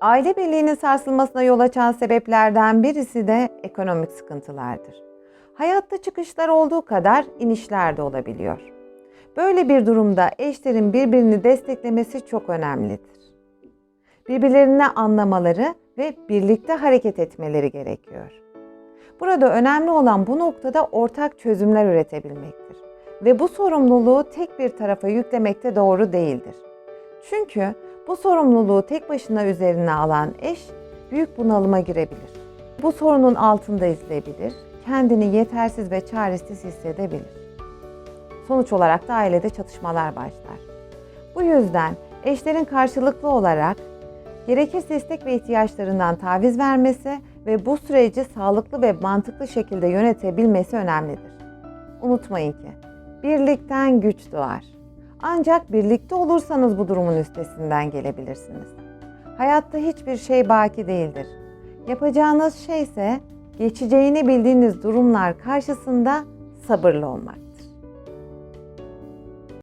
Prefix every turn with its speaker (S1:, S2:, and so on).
S1: Aile birliğinin sarsılmasına yol açan sebeplerden birisi de ekonomik sıkıntılardır. Hayatta çıkışlar olduğu kadar inişler de olabiliyor. Böyle bir durumda eşlerin birbirini desteklemesi çok önemlidir. Birbirlerini anlamaları ve birlikte hareket etmeleri gerekiyor. Burada önemli olan bu noktada ortak çözümler üretebilmektir. Ve bu sorumluluğu tek bir tarafa yüklemek de doğru değildir. Çünkü bu sorumluluğu tek başına üzerine alan eş büyük bunalıma girebilir. Bu sorunun altında izleyebilir, kendini yetersiz ve çaresiz hissedebilir. Sonuç olarak da ailede çatışmalar başlar. Bu yüzden eşlerin karşılıklı olarak gerekirse istek ve ihtiyaçlarından taviz vermesi ve bu süreci sağlıklı ve mantıklı şekilde yönetebilmesi önemlidir. Unutmayın ki birlikten güç doğar. Ancak birlikte olursanız bu durumun üstesinden gelebilirsiniz. Hayatta hiçbir şey baki değildir. Yapacağınız şey ise geçeceğini bildiğiniz durumlar karşısında sabırlı olmak.